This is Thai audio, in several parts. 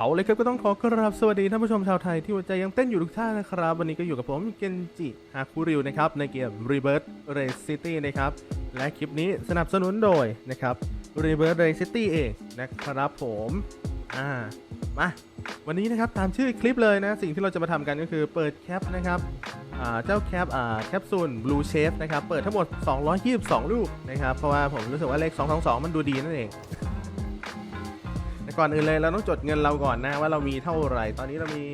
เอาเลยครับก็ต้องขอกราบสวัสดีท่านผู้ชมชาวไทยที่หัวใจยังเต้นอยู่ทุกท่านนะครับ วันนี้ก็อยู่กับผมเกนจิฮาคุริวนะครับ ในเกม Rebirth Race City นะครับ และคลิปนี้สนับสนุนโดยนะครับ Rebirth Race City เองนะครับผมอ่ามาวันนี้นะครับตามชื่อคลิปเลยนะ สิ่งที่เราจะมาทำกันก็คือเปิดแคปนะครับอ่าเจ้าแคปอ่าแคปซูล Blue Chef นะครับ เปิดทั้งหมด 222 ลูกนะครับ เพราะว่าผมรู้สึกว่าเลข 222 มันดูดีนั่นเอง ก่อนอื่นเลยเราต้องจดเงินเราก่อนนะว่าเรามีเท่าไหร่ ตอนนี้เรามี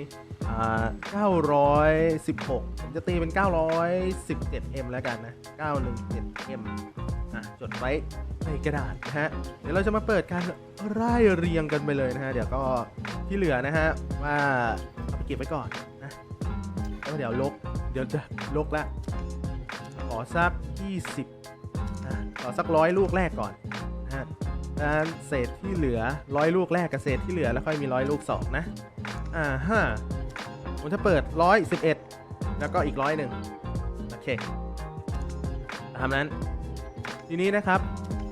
อ่า916 ผมจะตีเป็น 917M แล้วกันนะ 917M อะจดไว้ในกระดาษนะฮะ เดี๋ยวเราจะมาเปิดการไล่เรียงกันไปเลยนะฮะ เดี๋ยวก็ที่เหลือนะฮะ ว่าเอาไปเก็บไว้ก่อนนะแล้วเดี๋ยวลก เดี๋ยวจะลกละขอสัก 20อะขอสักร้อยลูกแรกก่อนนะฮะ ด้านเศษที่เหลือร้อยลูกแรกกับเศษที่เหลือแล้วค่อยมีร้อยลูกสองนะอ่าฮะผมจะเปิดร้อยสิบเอ็ดแล้วก็อีกร้อยหนึ่งโอเคตามนั้น ทีนี้นะครับ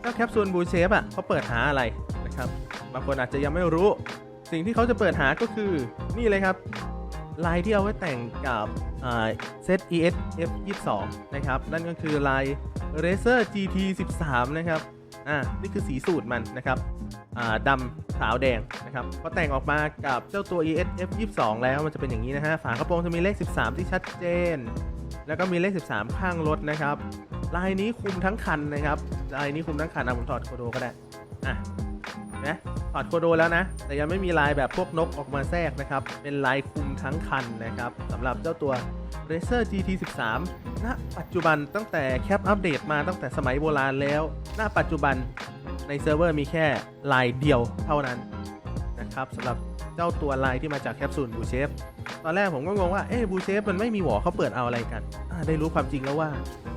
เจ้าแคปซูลบูเชฟอะเขาเปิดหาอะไรนะครับบางคนอาจจะยังไม่รู้ สิ่งที่เขาจะเปิดหาก็คือนี่เลยครับลายที่เอาไว้แต่งกับอ่าเซต ES F22 นะครับ นั่นก็คือลาย Racer GT 13 นะครับ อ่านี่คือสีสูตรมันนะครับอ่าดำขาวแดงนะครับพอแต่งออกมากับเจ้าตัว ES F22 แล้วมันจะเป็นอย่างนี้นะฮะฝากระโปรงจะมีเลข 13 ที่ชัดเจน แล้วก็มีเลข 13 ข้างรถนะครับลายนี้คุมทั้งคันนะครับลายนี้คุมทั้งคันอะผมถอดโคโดก็ได้อะนะถอดโคโดแล้วนะ แต่ยังไม่มีลายแบบพวกนกออกมาแทรกนะครับ เป็นลายคุม ทั้งคันนะครับสำหรับเจ้าตัว Racer GT 13ณปัจจุบันตั้งแต่แคปอัปเดตมาตั้งแต่สมัยโบราณแล้ว ณ ปัจจุบันในเซิร์ฟเวอร์มีแค่ลายเดียวเท่านั้นนะครับสำหรับเจ้าตัวลายที่มาจากแคปซูลบูเชฟตอนแรกผมก็งงว่า เอ๊ะบูเชฟมันไม่มีหวอเขาเปิดเอาอะไรกัน ได้รู้ความจริงแล้วว่า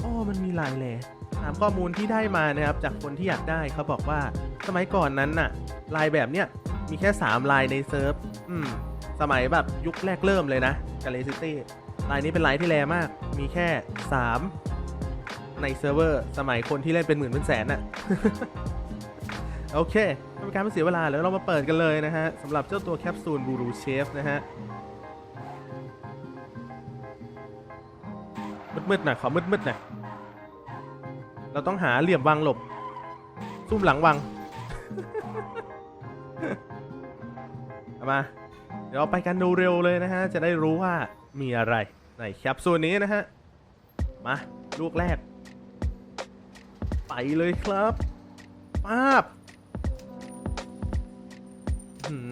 อ๋อมันมีลายแลตามข้อมูลที่ได้มานะครับจากคนที่อยากได้เขาบอกว่าสมัยก่อนนั้นน่ะลายแบบเนี้ยมีแค่ 3 ลายในเซิร์ฟ อืม สมัยแบบยุคแรกเริ่มเลยนะกาเลซิตี้ลายนี้เป็นลายที่แรงมาก มีแค่ 3 ในเซิร์ฟเวอร์ สมัยคนที่เล่นเป็นหมื่นเป็นแสนน่ะโอเคไม่เป็นการไม่เสียเวลาแล้วเรามาเปิดกันเลยนะฮะสำหรับเจ้าตัวแคปซูลบูรูเชฟนะฮะมืดๆหน่อยขอมืดๆหน่อยเราต้องหาเหลี่ยมวางหลบ ซุ่มหลังวังเอามา ดี๋ยวเราไปกันดูเร็วเลยนะฮะ จะได้รู้ว่ามีอะไรในแคปซูลนี้นะฮะ มาลูกแรก ไปเลยครับป้าบ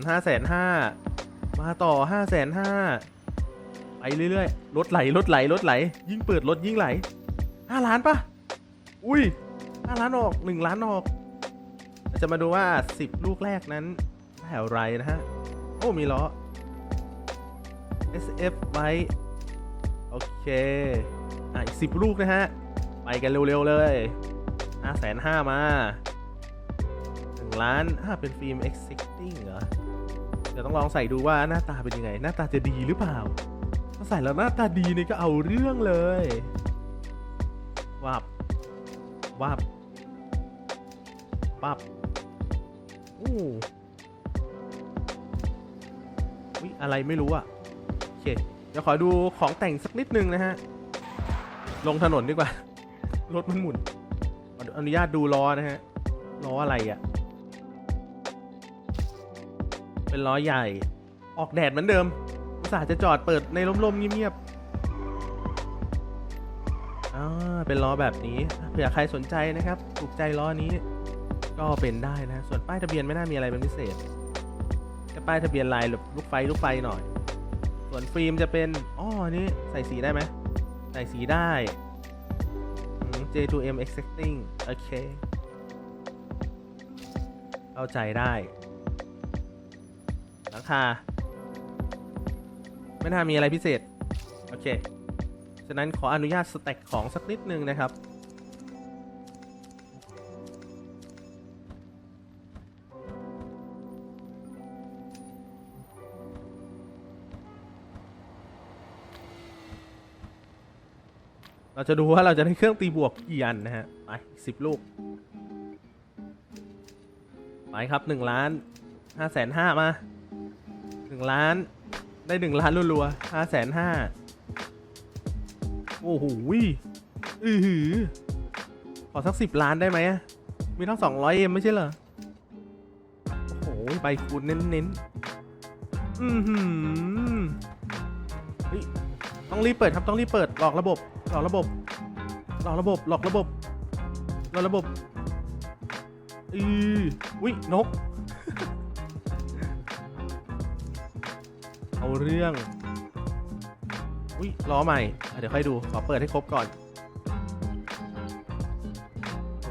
ห้าแสนห้ามาต่อห้าแสนห้าไปเรื่อยๆ รถไหล รถไหล รถไหล ยิ่งเปิดรถยิ่งไหลห้าล้านปะอุ้ยห้าล้านออกหนึ่งล้านออก จะมาดูว่าสิบลูกแรกนั้นได้อะไรนะฮะ โอ้มีล้อ SF ไว้ โอเค อะ อีกสิบลูกนะฮะ ไปกันเร็ว ๆ เลยห้าแสนห้ามาหนึ่งล้านอ่าเป็นฟิล์ม existing เหรอ เดี๋ยวต้องลองใส่ดูว่าหน้าตาเป็นยังไง หน้าตาจะดีหรือเปล่า ถ้าใส่แล้วหน้าตาดีนี่ก็เอาเรื่องเลย วับ วับ วับอู้อุ๊ยอะไรไม่รู้อะ เค เดี๋ยวขอดูของแต่งสักนิดนึงนะฮะ ลงถนนดีกว่า รถมันหมุน อนุญาตดูล้อนะฮะ ล้ออะไรอะเป็นล้อใหญ่ ออกแดดเหมือนเดิมอุตส่าห์จะจอดเปิดในร่มๆเงียบๆอ่าเป็นล้อแบบนี้ เผื่อใครสนใจนะครับ ถูกใจล้อนี้ ก็เป็นได้นะ ส่วนป้ายทะเบียนไม่น่ามีอะไรเป็นพิเศษแค่ป้ายทะเบียนลายแบบลูกไฟลูกไฟหน่อย ส่วนฟิล์มจะเป็นอ๋อนี่ใส่สีได้ไหมใส่สีได้ J2M Exacting โอเค เข้าใจได้ หลังคา ไม่น่ามีอะไรพิเศษ โอเค ฉะนั้นขออนุญาตสแต็กของสักนิดนึงนะครับ เราจะดูว่าเราจะได้เครื่องตีบวกกี่อันนะฮะ ไปสิบลูก ไปครับหนึ่งล้านห้าแสนห้ามาหนึ่งล้าน ได้หนึ่งล้านรัวๆห้าแสนห้าโอ้โหอือหือ ขอสักสิบล้านได้ไหมมีทั้งสองร้อยเอ็มไม่ใช่เหรอ โอ้โห ใบคูณเน้นๆ อือหือ ต้องรีบเปิดครับต้องรีบเปิดหลอกระบบหลอกระบบหลอกระบบหลอกระบบหลอกระบบอือวินก เอาเรื่องอุ้ยล้อใหม่เดี๋ยวค่อยดูขอเปิดให้ครบก่อน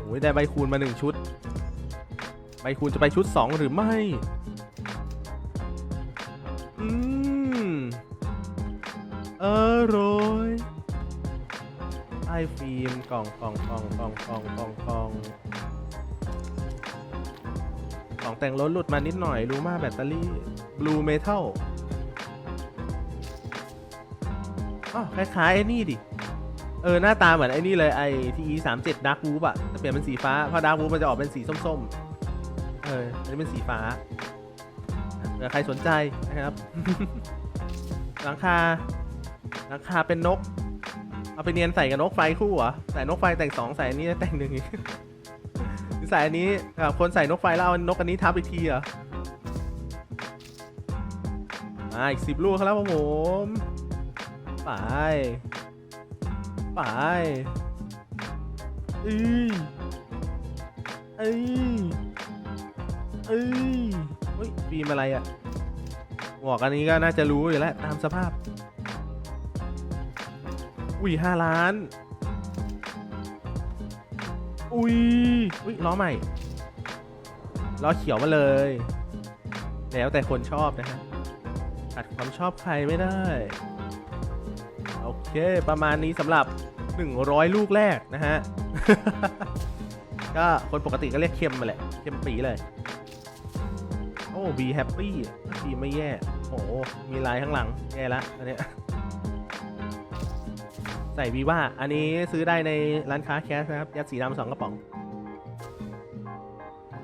โอ้ยได้ใบคูณมาหนึ่งชุด ใบคูณจะไปชุดสองหรือไม่ ฟิล์มกล่องกล่องกล่องกล่องกล่องกล่องกล่องกล่องแต่งรถหลุดมานิดหน่อยรูมาแบตเตอรี่บลูเมทัลอ๋อคล้ายๆไอ้นี่ดิ เออ หน้าตาเหมือนไอ้นี่เลยไอ้ทีสามเจ็ดดาร์กวูบอะแต่เปลี่ยนเป็นสีฟ้า เพราะดาร์กวูบมันจะออกเป็นสีส้มๆ เอออันนี้เป็นสีฟ้าเผื่อใครสนใจนะครับหลังคาหลังคาเป็นนก เอาไปเนียนใส่กับนกไฟคู่เหรอใส่นกไฟแต่งสองใส่อันนี้แต่งหนึ่งอีกใส่อันนี้คนใส่นกไฟแล้วเอานกอันนี้ทับอีกทีเหรออ่าอีกสิบลูกครับผมไปไปอืออ้ยเอ้ยเฮ้ยฟิล์มอะไรอะหมวกอันนี้ก็น่าจะรู้อยู่แล้วตามสภาพ อุ้ยห้าล้าน อุ้ยอุ้ยล้อใหม่ ล้อเขียวมาเลย แล้วแต่คนชอบนะฮะขัดความชอบใครไม่ได้ โอเคประมาณนี้สำหรับ 100 ลูกแรกนะฮะ ก็คนปกติก็เรียกเค็มมาแหละเค็มปีเลย โอ้บีแฮปปี้บีไม่แย่ โอ้มีลายข้างหลัง แย่ละอันเนี้ย ใส่วีว่าอันนี้ซื้อได้ในร้านค้าแคสนะครับ ยัดสีดำสองกระป๋อง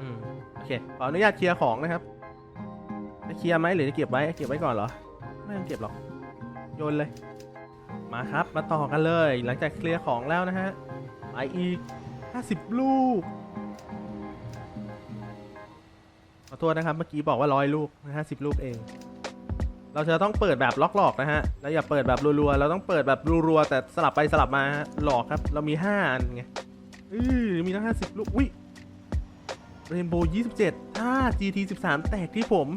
อืม โอเค ขออนุญาตเคลียร์ของนะครับ จะเคลียร์ไหมหรือจะเก็บไว้ เก็บไว้ก่อนเหรอ ไม่ต้องเก็บหรอก โยนเลย มาครับ มาต่อกันเลย หลังจากเคลียร์ของแล้วนะฮะ ไปอีก 50 ลูก ขอโทษนะครับ เมื่อกี้บอกว่าร้อยลูกนะฮะสิบลูกเอง เราจะต้องเปิดแบบล็อกหลอกนะฮะแล้วอย่าเปิดแบบรัวๆ เราต้องเปิดแบบรัวๆ แต่สลับไปสลับมาฮะหลอกครับ เรามี5อันไงอือมีทั้ง50ลูกอุ้ยเรนโบว์27ถ้า GT 13แตกที่ผม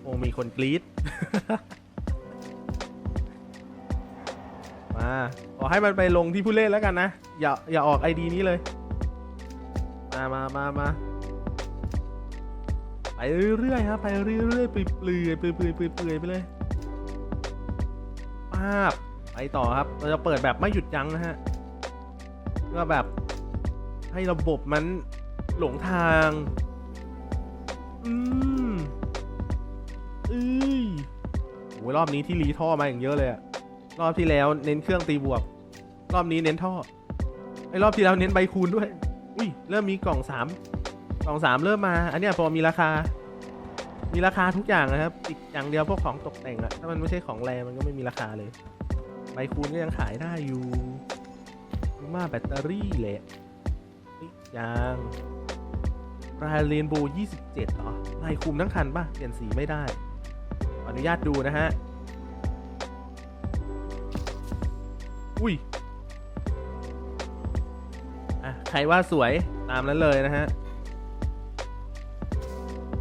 โอ้มีคนกรี๊ด มาขอให้มันไปลงที่ผู้เล่นแล้วกันนะ อย่าอย่าออกไอดีนี้เลย มามามามา ไปเรื่อยๆครับไปเรื่อยๆเปลือยๆเปลือยๆเปลือยๆเปลือยๆเปลือยๆไปเลยป้าบไปต่อครับเราจะเปิดแบบไม่หยุดยั้งนะฮะเพื่อแบบให้ระบบมันหลงทาง อืมเอ้ยโอ้ยรอบนี้ที่รีท่อมาอย่างเยอะเลยอะรอบที่แล้วเน้นเครื่องตีบวก รอบนี้เน้นท่อไอ้รอบที่แล้วเน้นใบคูณด้วย อุ้ยเริ่มมีกล่องสาม กล่องสามเริ่มมา อันเนี้ยพอมีราคา มีราคาทุกอย่างนะครับ อีกอย่างเดียวพวกของตกแต่งอะถ้ามันไม่ใช่ของแรงมันก็ไม่มีราคาเลยใบคูณก็ยังขายได้อยู่มาแบตเตอรี่แหละเฮ้ยยังรายเรนโบว์27เหรอลายคุมทั้งคันป่ะ เปลี่ยนสีไม่ได้ออนุญาตดูนะฮะ อุ้ย อะ ใครว่าสวยตามนั้นเลยนะฮะ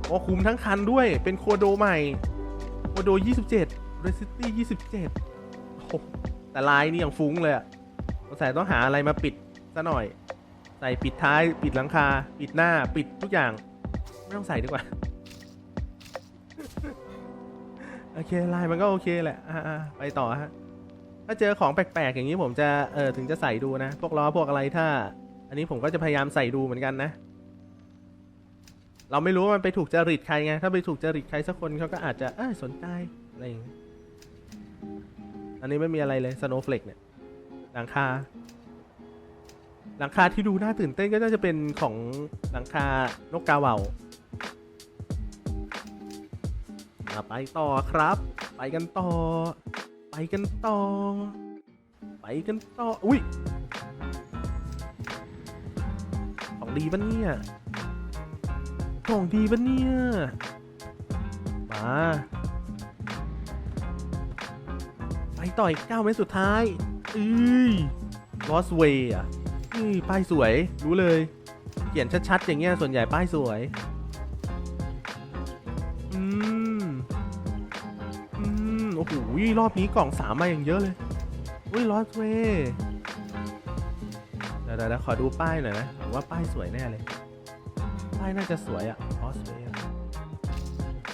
โอ้คุมทั้งคันด้วย เป็นโคโดใหม่ โคโด 27 r e c i t y 27โอ้แต่ลายนี่ยังฟุ้งเลยอะสงสัยต้องหาอะไรมาปิดซะหน่อย ใส่ปิดท้าย ปิดหลังคา ปิดหน้า ปิดทุกอย่าง ไม่ต้องใส่ดีกว่า โอเค ลายมันก็โอเคแหละ อ่าไปต่อฮะ ถ้าเจอของแปลกๆ อย่างนี้ผมจะ เออถึงจะใส่ดูนะ พวกล้อพวกอะไรถ้า อันนี้ผมก็จะพยายามใส่ดูเหมือนกันนะ เราไม่รู้ว่ามันไปถูกจริตใครไง ถ้าไปถูกจริตใครสักคนเขาก็อาจจะเออสนใจอะไรอย่างเงี้ยอันนี้ไม่มีอะไรเลย Snowflake เนี่ย หลังคา หลังคาที่ดูน่าตื่นเต้นก็น่าจะเป็นของหลังคานกกาเหว่ามอะไปต่อครับ ไปกันต่อ ไปกันต่อ ไปกันต่อ อุ้ย ของดีปะเนี่ย ของดีปะเนี่ย มา ไปต่ออีกเก้าเมตรสุดท้าย อือลอสเวย์อะอือป้ายสวย รู้เลย เขียนชัดๆ อย่างเงี้ย ส่วนใหญ่ป้ายสวย อืม อืม โอ้โห รอบนี้กล่องสามมาอย่างเยอะเลย อุ้ยลอสเวย์เดี๋ยวเดี๋ยวขอดูป้ายหน่อยนะผมว่าป้ายสวยแน่เลยายน่าจะสวยอะลอสเวย์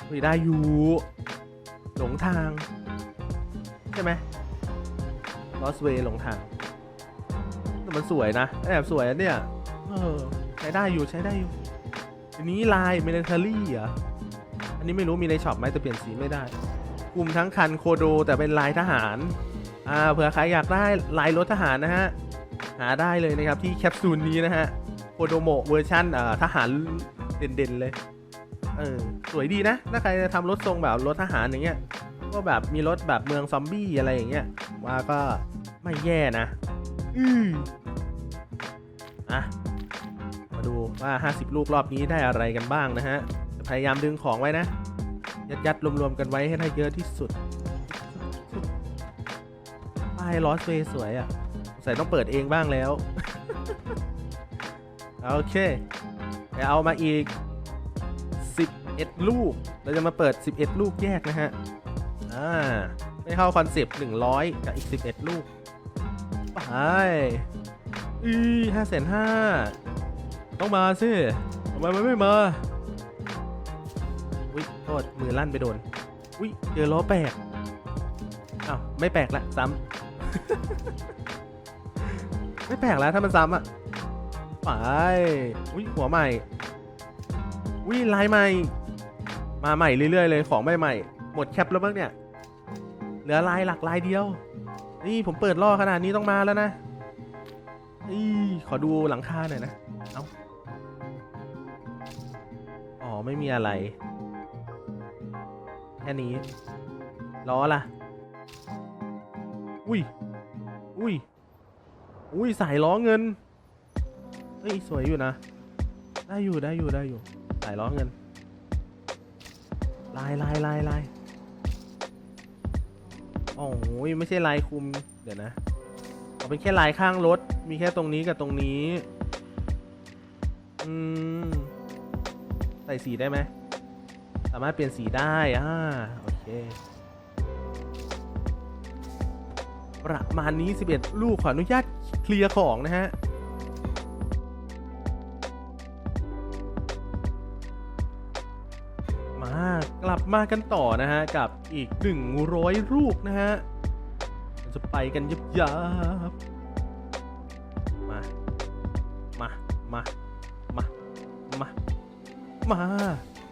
อุ้ยได้อยู่ หลงทาง ใช่ไหมลอสเวย์หลงทางแต่มันสวยนะ แอบสวยอะเนี่ย เออ ใช้ได้อยู่ใช้ได้อยู่อันนี้ลายเมลเทอรี่เหรอ อันนี้ไม่รู้มีในช็อปไหมแต่เปลี่ยนสีไม่ได้ กลุ่มทั้งคันโคโดแต่เป็นลายทหาร อ่า เผื่อใครอยากได้ลายรถทหารนะฮะ หาได้เลยนะครับที่แคปซูลนี้นะฮะ โคโดโมเวอร์ชันทหารเด่นๆเลย เออ สวยดีนะ ถ้าใครจะทำรถทรงแบบรถทหารอย่างเงี้ย ก็แบบมีรถแบบเมืองซอมบี้อะไรอย่างเงี้ย ว่าก็ไม่แย่นะ อืออะ มาดูว่า 50 ลูกรอบนี้ได้อะไรกันบ้างนะฮะจะพยายามดึงของไว้นะ ยัดยัดๆรวมๆกันไว้ให้ได้เยอะที่สุดป้ายลอสเวยสวยอะ่ะ ใส่ต้องเปิดเองบ้างแล้ว โอเคไปเอามาอีก 11 ลูก เราจะมาเปิด 11 ลูกแยกนะฮะ อ่า ไม่เข้าคอนเซปต์100 กับอีก 11 ลูก ไป อือห้าแสนห้า ต้องมาสิทำไมมันไม่มา อุ้ยโทษ มือลั่นไปโดน อุ้ยเจอล้อแปลกอ้าว ไม่แปลกละซ้ำ ไม่แปลกแล้วถ้ามันซ้ำอะ ไปอุ้ยหัวใหม่อุ้ยลายใหม่ มาใหม่เรื่อยๆเลยของใหม่ๆหมดแคปแล้วบ้างเนี่ย เหลือลายหลักลายเดียว นี่ผมเปิดล่อขนาดนี้ต้องมาแล้วนะอีขอดูหลังคาหน่อยนะ เอาอ๋อไม่มีอะไร แค่นี้ ล้อล่ะ อุ้ย อุ้ย อุ้ยสายล้อเงิน เฮ้ยสวยอยู่นะ ได้อยู่ได้อยู่ได้อยู่สายล้อเงิน ลายลายลายลายโอ้ยไม่ใช่ลายคุม เดี๋ยวนะเอาเป็นแค่ลายข้างรถ มีแค่ตรงนี้กับตรงนี้ อืม ใส่สีได้ไหม สามารถเปลี่ยนสีได้ อ่า โอเค ประมาณนี้ 11 ลูกขออนุญาตเคลียร์ของนะฮะ มากันต่อนะฮะ กับอีก 100ลูกนะฮะจะไปกันยับยับมา มา มา มา มา มา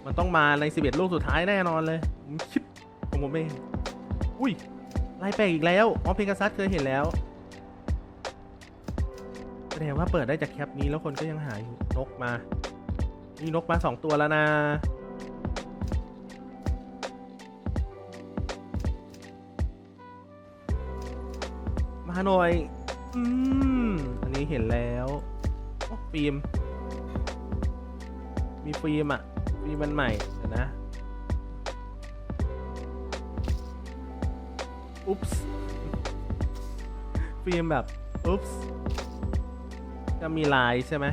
มันต้องมาใน 11 ลูกสุดท้ายแน่นอนเลยผมคิดของผมเองอุ้ยลายแปลกอีกแล้ว อ๋อ เพกาซัสเคยเห็นแล้ว แสดงว่าเปิดได้จากแคปนี้แล้วคนก็ยังหาอยู่นกมามีนกมาสองตัวแล้วนะ หน่อย อืม อันนี้เห็นแล้วโอ้ฟิล์ม มีฟิล์มอะ ฟิล์มมันใหม่เดี๋ยวนะ อุ๊ปส์ฟิล์มแบบ อุ๊ปส์จะมีลายใช่ไหม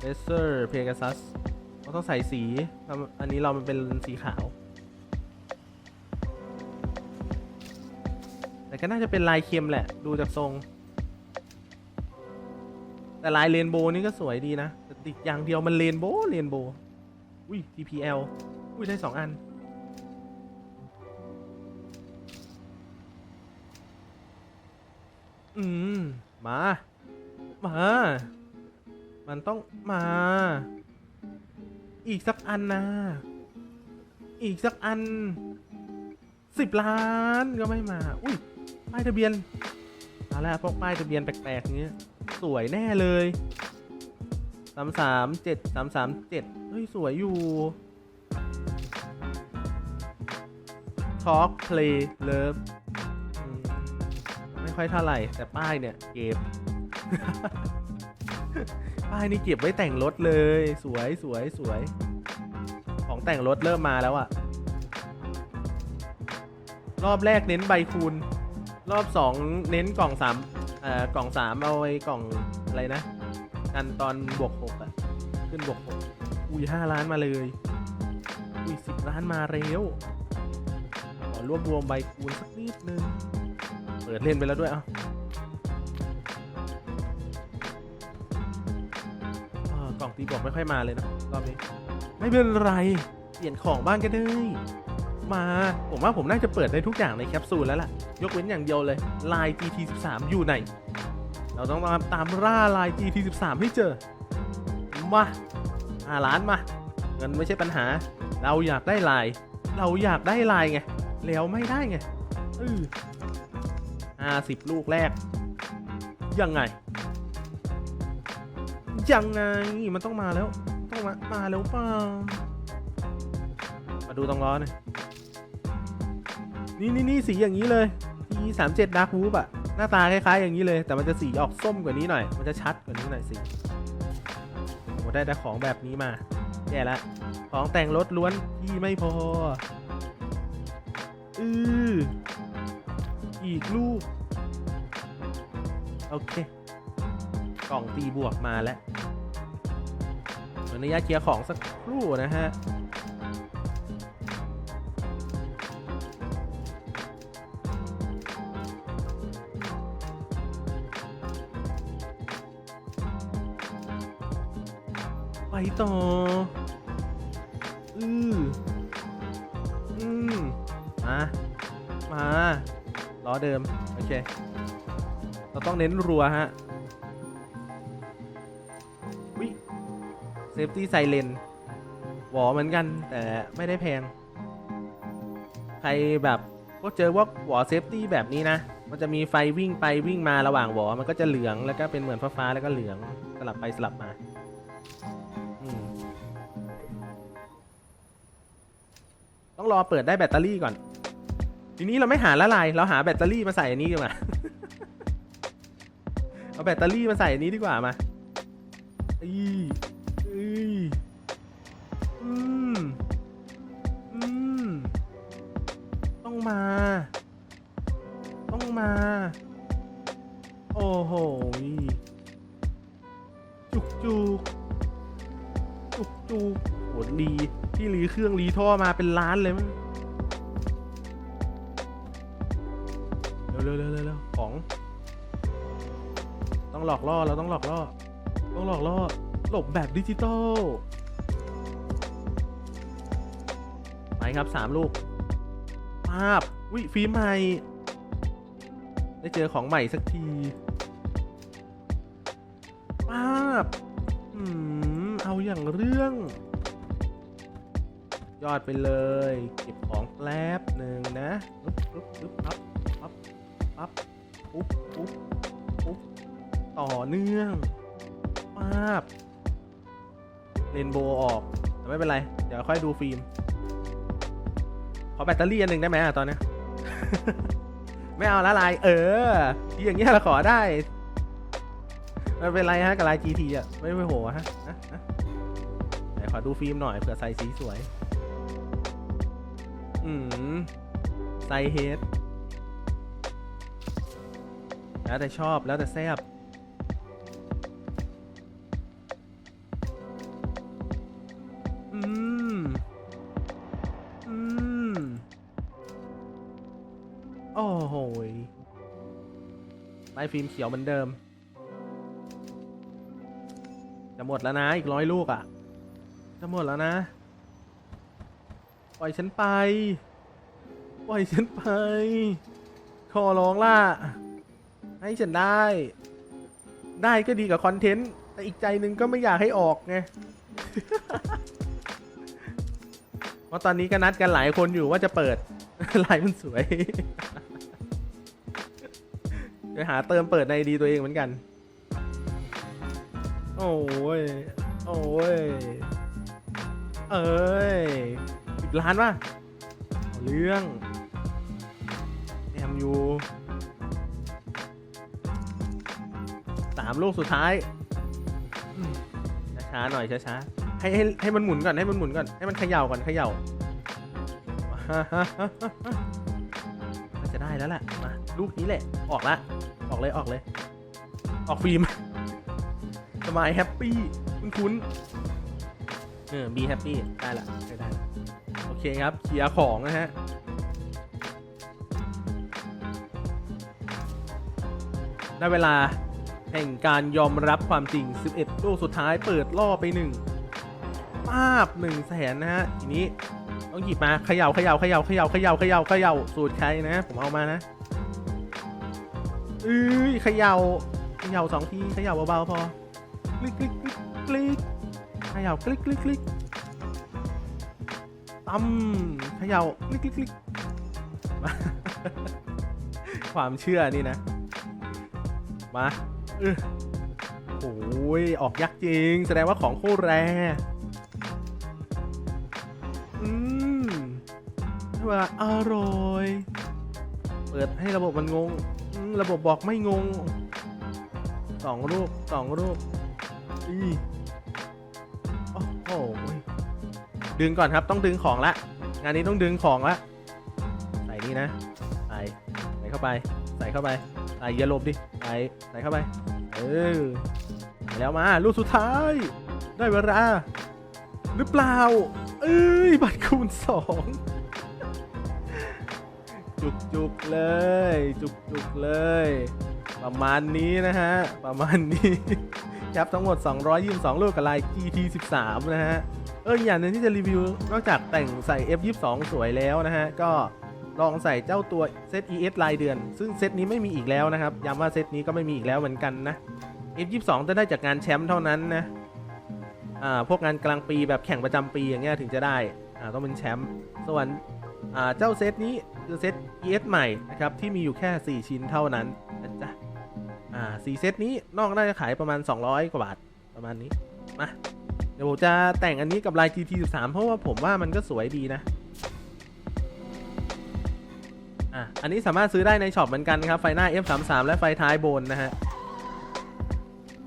เลเซอร์เพก a ซัสเราต้องใส่สีทำอันนี้เรามันเป็นสีขาว ก็น่าจะเป็นลายเค็มแหละ ดูจากทรง แต่ลายเรนโบว์นี่ก็สวยดีนะแต่ติดอย่างเดียวมันเรนโบว์เรนโบว์อุ้ย TPL อุ้ย ได้สองอัน อืม มา มา มันต้องมา อีกสักอันนะ อีกสักอันสิบล้านก็ไม่มา อุ้ย ป้ายทะเบียนมาล้วพวกป้ายทะเบียนแปลกๆอย่างเงี้ยสวยแน่เลยสามสามเจ็ดสามสามเจ็ดเฮ้ย สวยอยู่ Talk Play Love ไม่ค่อยเท่าไหร่ แต่ป้ายเนี่ย เก็บ ป้ายนี่เก็บไว้แต่งรถเลย สวยสวยสวย ของแต่งรถเริ่มมาแล้วอะรอบแรกเน้นใบคูณ รอบสองเน้นกล่องสามเอ่อกล่องสามเอาไว้กล่องอะไรนะ กันตอนบวกหกอะขึ้นบวกหกอุ้ยห้าล้านมาเลย อุ้ยสิบล้านมาเร็วขอรวบรวมใบคูณสักนิดนึง เปิดเล่นไปแล้วด้วยเอะกล่องตีบวกไม่ค่อยมาเลยนะรอบนี้ ไม่เป็นไร เปลี่ยนของบ้างก็ได้ มา ผมว่าผมน่าจะเปิดได้ทุกอย่างในแคปซูลแล้วล่ะ ยกเว้นอย่างเดียวเลยลาย GT13 อยู่ไหน เราต้องตามตามล่าลาย GT13 ให้เจอ มาหาล้านมาเงินไม่ใช่ปัญหา เราอยากได้ลาย เราอยากได้ลายไง แล้วไม่ได้ไงเออห้าสิบลูกแรก ยังไง ยังไง มันต้องมาแล้ว ต้องมา มาแล้วป่ามาดูตรงล้อหน่อยนี่นี่นี่สีอย่างนี้เลย e 3 7 Dark Whoop อะหน้าตาคล้ายๆอย่างนี้เลย แต่มันจะสีออกส้มกว่านี้หน่อย มันจะชัดกว่านี้หน่อยสีโอ้ได้แต่ของแบบนี้มาแย่ละ ของแต่งรถล้วนที่ไม่พอ อืออีกลูก โอเค กล่องตีบวกมาแล้วขออนุญาตเคลียร์ของสักครู่นะฮะ ต่อ อืออืมมา มาล้อเดิม โอเค เราต้องเน้นรัวฮะวิเซฟตี้ไซเลนหวอเหมือนกัน แต่ไม่ได้แพง ใครแบบก็เจอว่าหวอเซฟตี้แบบนี้นะ มันจะมีไฟวิ่งไปวิ่งมาระหว่างหวอ มันก็จะเหลืองแล้วก็เป็นเหมือนฟ้าๆแล้วก็เหลืองสลับไปสลับมา ต้องรอเปิดได้แบตเตอรี่ก่อน ทีนี้เราไม่หาละลาย เราหาแบตเตอรี่มาใส่อันนี้ดีกว่า เอาแบตเตอรี่มาใส่อันนี้ดีกว่ามาอีอีอืม อืม ต้องมา ต้องมา โอ้โหจุกจุก จุกจุกโหรีที่รีเครื่องรีท่อมาเป็นล้านเลยมั้งเร็วเร็วเร็วเร็วของ ต้องหลอกล่อเราต้องหลอกล่อ ต้องหลอกล่อ หลบแบบดิจิตอล ไปครับสามลูกภาพวิฟิมใหม่ ได้เจอของใหม่สักทีภาพ อย่างเรื่อง ยอดไปเลย เก็บของแป๊บหนึ่งนะปึ๊บปึ๊บปึ๊บปั๊บปั๊บปั๊บปุ๊บปุ๊บปุ๊บต่อเนื่องปั๊บเรนโบว์ออก แต่ไม่เป็นไร เดี๋ยวค่อยดูฟิล์ม ขอแบตเตอรี่อันหนึ่งได้ไหมอะตอนนี้ ไม่เอาละลาย เออที่อย่างเงี้ยเราขอได้ ไม่เป็นไรฮะกับลาย GT อะไม่ไม่โหฮะฮะฮะไหนขอดูฟิล์มหน่อยเผื่อใส่สีสวย อืมใส่เฮดแล้วแต่ชอบแล้วแต่แซบอืม อืม โอ้โหไล่ฟิล์มเขียวเหมือนเดิม หมดแล้วนะ อีกร้อยลูกอะ่ะ จะหมดแล้วนะ ปล่อยฉันไป ปล่อยฉันไป ขอร้องล่ะ ให้ฉันได้ ได้ก็ดีกับคอนเทนต์ แต่อีกใจหนึ่งก็ไม่อยากให้ออกไงเพราะตอนนี้ก็นัดกันหลายคนอยู่ว่าจะเปิดลายมันสวย จะหาเติมเปิดในดีตัวเองเหมือนกัน โอ้ย โอ้ย เอ้ยอีกล้านป่ะเอาเรื่องอมยูสามลูกสุดท้ายช้าๆหน่อยช้าๆให้ให้ให้มันหมุนก่อนให้มันหมุนก่อนให้มันเขย่าก่อนเขย่าจะได้แล้วแหละมาลูกนี้แหละ ออกละ ออกเลยออกเลย ออกฟิล์ม สมายแฮปปี้คุ้นคุ้นๆเออบีแฮปปี้ได้ละได้ได้ละโอเคครับเคลียร์ของนะฮะได้เวลาแห่งการยอมรับความจริง 11 ลูกสุดท้ายเปิดล่อไปหนึ่งป้าบหนึ่งแสนนะฮะ ทีนี้ต้องหยิบมาเขย่าเขย่าเขย่าเขย่าเขย่าเขย่าเขย่าสูตรใครนะ ผมเอามานะเอ้ยเขย่าเขย่าสองทีเขย่าเบาๆพอ คลิกคลิกคลิกคลิกเขย่าคลิกคลิกคลิกตั้มเขย่าคลิกคลิกคลิกมาความเชื่อนี่นะ มาเออโอ้ยออกยักษ์จริง แสดงว่าของโคตรแรงอืมว่าอร่อย เปิดให้ระบบมันงง ระบบบอกไม่งงสองรูปสองรูป อีโอ้โหดึงก่อนครับต้องดึงของละ งานนี้ต้องดึงของละ ใส่นี่นะ ใส่ใส่เข้าไป ใส่เข้าไปใส่อย่าลบดิ ใส่ใส่เข้าไป เออ แล้วมาลูกสุดท้าย ได้เวลา หรือเปล่า เอ้ย บัตรคูณสองจุกจุกๆเลย จุกจุกๆเลย ประมาณนี้นะฮะ ประมาณนี้ แคปทั้งหมด 222 ลูกกับลาย GT 13 นะฮะ เอออย่างหนึงที่จะรีวิวนอกจากแต่งใส่ F22 สวยแล้วนะฮะ ก็ลองใส่เจ้าตัวเซต ES รายเดือน ซึ่งเซตนี้ไม่มีอีกแล้วนะครับ ย้ำว่าเซตนี้ก็ไม่มีอีกแล้วเหมือนกันนะ F22 จะได้จากงานแชมป์เท่านั้นนะ อ่า พวกงานกลางปีแบบแข่งประจำปีอย่างเงี้ยถึงจะได้ อ่า ต้องเป็นแชมป์ ส่วน อ่า เจ้าเซตนี้คือเซต ES ใหม่นะครับ ที่มีอยู่แค่ 4 ชิ้นเท่านั้นนะจ๊ะ อ่าสี่เซตนี้นอกน่าจะขายประมาณ 200 กว่าบาทประมาณนี้มาเดี๋ยวผมจะแต่งอันนี้กับลาย GT 13เพราะว่าผมว่ามันก็สวยดีนะอะอันนี้สามารถซื้อได้ในช็อปเหมือนกันครับ ไฟหน้า F33 และไฟท้ายโบนนะฮะ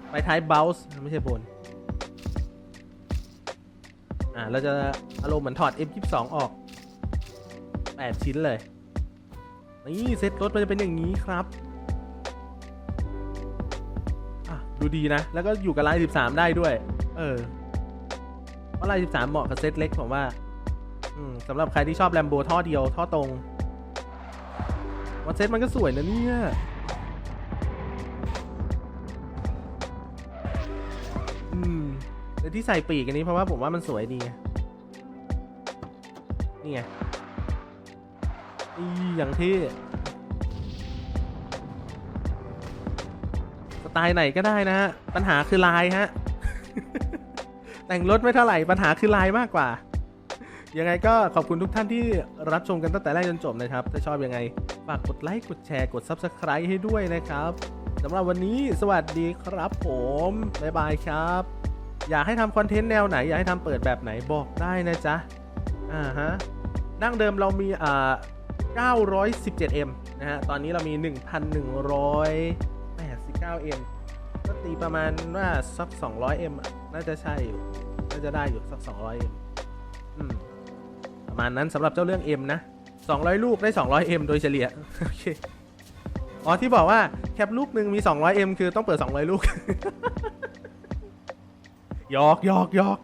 ไฟท้ายเบลส์ไม่ใช่โบนอะเราจะอารมณ์เหมือนถอด F22 ออก 8 ชิ้นเลย นี่เซ็ตรถมันจะเป็นอย่างนี้ครับ ดูดีนะ แล้วก็อยู่กับลาย 13 ได้ด้วย เออเพราะลาย 13 เหมาะกับเซตเล็กผมว่า อืมสำหรับใครที่ชอบแลมโบท่อเดียว ท่อตรงว่าเซตมันก็สวยนะเนี่ยอืมแต่ที่ใส่ปีกอันนี้เพราะว่าผมว่ามันสวยดี นี่ไงอีอย่างที่ ไตล์ไหนก็ได้นะฮะ ปัญหาคือลายฮะ แต่งรถไม่เท่าไหร่ ปัญหาคือลายมากกว่า ยังไงก็ขอบคุณทุกท่านที่รับชมกันตั้งแต่แรกจนจบนะครับ ถ้าชอบยังไง ฝากกดไลค์ กดแชร์ กด Subscribe ให้ด้วยนะครับสำหรับวันนี้สวัสดีครับผม บ๊ายบายครับ อยากให้ทำคอนเทนต์แนวไหน อยากให้ทำเปิดแบบไหนบอกได้นะจ๊ะ อ่าฮะดั้งเดิมเรามีอ่า 917M นะฮะ ตอนนี้เรามี 9M ก็ตีประมาณว่าสัก 200M อะน่าจะใช่อยู่ น่าจะได้อยู่สัก 200M อืม ประมาณนั้นสำหรับเจ้าเรื่อง M นะ 200 ลูกได้ 200M โดยเฉลี่ย โอเค อ๋อที่บอกว่าแคปลูกหนึ่งมี 200M คือต้องเปิด 200 ลูกหยอกหยอกหยอก